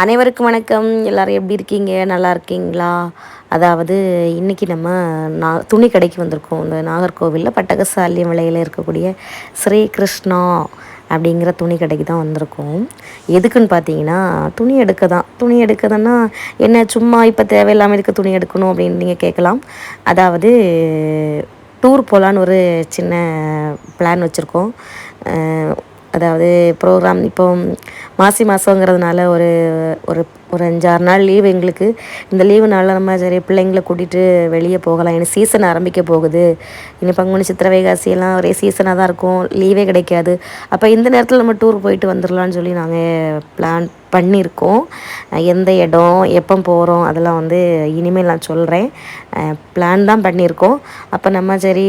அனைவருக்கும் வணக்கம். எல்லோரும் எப்படி இருக்கீங்க? நல்லா இருக்கீங்களா? அதாவது இன்றைக்கி நம்ம நா துணி கடைக்கு வந்திருக்கோம். இந்த நாகர்கோவிலில் பட்டகசாலியம் விலையில் இருக்கக்கூடிய ஸ்ரீ கிருஷ்ணா அப்படிங்கிற துணி கடைக்கு தான் வந்திருக்கோம். எதுக்குன்னு பார்த்தீங்கன்னா துணி எடுக்க தான். துணி எடுக்கதுன்னா என்ன சும்மா இப்போ தேவையில்லாமல் இருக்க துணி எடுக்கணும் அப்படின்னு நீங்கள் கேட்கலாம். அதாவது டூர் போகலான்னு ஒரு சின்ன பிளான் வச்சுருக்கோம். அதாவது ப்ரோக்ராம் இப்போ மாசி மாதங்கிறதுனால ஒரு ஒரு ஒரு அஞ்சாறு நாள் லீவு எங்களுக்கு. இந்த லீவுனால நம்ம சரி பிள்ளைங்களை கூட்டிகிட்டு வெளியே போகலாம். எனக்கு சீசன் ஆரம்பிக்க போகுது. இனி பங்குனி சித்திரை வைகாசியெல்லாம் ஒரே சீசனாக தான் இருக்கும். லீவே கிடைக்காது. அப்போ இந்த நேரத்தில் நம்ம டூர் போயிட்டு வந்துடலான்னு சொல்லி நாங்கள் பிளான் பண்ணியிருக்கோம். எந்த இடம் எப்போ போகிறோம் அதெல்லாம் வந்து இனிமேல் நான் சொல்கிறேன் பிளான் தான் பண்ணியிருக்கோம். அப்போ நம்ம சரி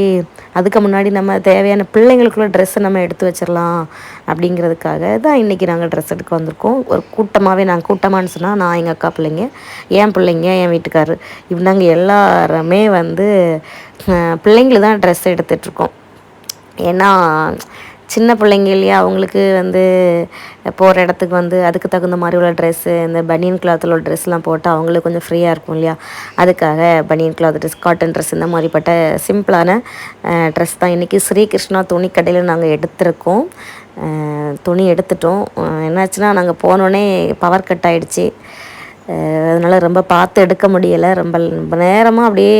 அதுக்கு முன்னாடி நம்ம தேவையான பிள்ளைங்களுக்குள்ள ட்ரெஸ்ஸை நம்ம எடுத்து வச்சிடலாம் அப்படிங்கிறதுக்காக தான் இன்றைக்கி நாங்கள் ட்ரெஸ் எடுக்க வந்திருக்கோம். ஒரு கூட்டமாகவே நாங்கள் கூட்டமானு சொன்னால் நான் எங்கள் அக்கா பிள்ளைங்க என் பிள்ளைங்க என் வீட்டுக்காரர் இப்படி நாங்கள் எல்லாருமே வந்து பிள்ளைங்களுக்கு தான் ட்ரெஸ் எடுத்துகிட்ருக்கோம் ஏன்னா சின்ன பிள்ளைங்க இல்லையா அவங்களுக்கு வந்து போகிற இடத்துக்கு வந்து அதுக்கு தகுந்த மாதிரி உள்ள ட்ரெஸ்ஸு இந்த பனியன் கிளாத்தில் உள்ள ட்ரெஸ்லாம் போட்டால் அவங்களுக்கு கொஞ்சம் ஃப்ரீயாக இருக்கும் இல்லையா? அதுக்காக பனியன் கிளாத் ட்ரெஸ் காட்டன் ட்ரெஸ் இந்த மாதிரிப்பட்ட சிம்பிளான ட்ரெஸ் தான். இன்றைக்கி ஸ்ரீகிருஷ்ணா துணி கடையில் நாங்கள் எடுத்திருக்கோம். துணி எடுத்துட்டோம். என்னாச்சுன்னா நாங்கள் போனோடனே பவர் கட் ஆகிடுச்சி அதனால் ரொம்ப பார்த்து எடுக்க முடியலை. ரொம்ப ரொம்ப நேரமாக அப்படியே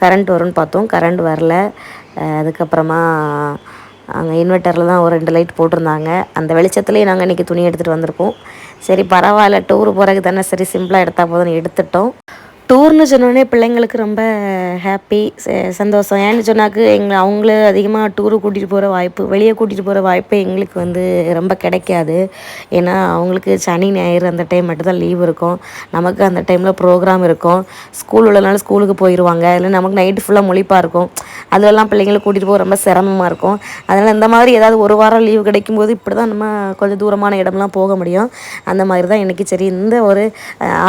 கரண்ட் வரும்னு பார்த்தோம். கரண்ட் வரல. அதுக்கப்புறமா அங்கே இன்வெர்ட்டரில் தான் ஒரு ரெண்டு லைட் போட்டிருந்தாங்க. அந்த வெளிச்சத்துலேயே நாங்கள் இன்றைக்கி துணி எடுத்துகிட்டு வந்திருக்கோம். சரி பரவாயில்ல டூர் போகிறதுக்கு தானே சரி சிம்பிளாக எடுத்தால் போதும்னு எடுத்துட்டோம். டூர்னு சொன்னோடனே பிள்ளைங்களுக்கு ரொம்ப ஹாப்பி சந்தோஷம். ஏன்னு சொன்னாக்கு எங்களை அவங்கள அதிகமாக டூரு கூட்டிகிட்டு போகிற வாய்ப்பு வெளியே கூட்டிகிட்டு போகிற வாய்ப்பு எங்களுக்கு வந்து ரொம்ப கிடைக்காது. ஏன்னா அவங்களுக்கு சனி ஞாயிறு அந்த டைம் மட்டும்தான் லீவ் இருக்கும். நமக்கு அந்த டைமில் ப்ரோக்ராம் இருக்கும். ஸ்கூல் உள்ளனால ஸ்கூலுக்கு போயிடுவாங்க இல்லை நமக்கு நைட்டு ஃபுல்லாக முழிப்பாக இருக்கும். அதெல்லாம் பிள்ளைங்களை கூட்டிகிட்டு போக ரொம்ப சிரமமாக இருக்கும். அதனால் இந்த மாதிரி ஏதாவது ஒரு வாரம் லீவு கிடைக்கும்போது இப்படி தான் நம்ம கொஞ்சம் தூரமான இடம்லாம் போக முடியும். அந்த மாதிரி தான் இன்றைக்கி சரி இந்த ஒரு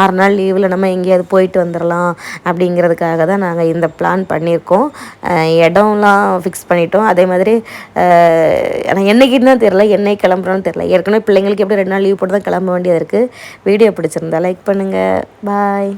ஆறு நாள் லீவில் நம்ம எங்கேயாவது போயிட்டு வந்து வந்துடலாம் அப்படிங்கிறதுக்காக தான் நாங்கள் இந்த பிளான் பண்ணியிருக்கோம். இடம்லாம் ஃபிக்ஸ் பண்ணிட்டோம். அதே மாதிரி ஆனால் தான் தெரில என்னை கிளம்புறோன்னு தெரில ஏற்கனவே பிள்ளைங்களுக்கு எப்படி ரெண்டு நாள் லீவ் போட்டு தான் கிளம்ப வேண்டியது இருக்குது வீடியோ பிடிச்சிருந்தா லைக் பண்ணுங்கள் பாய்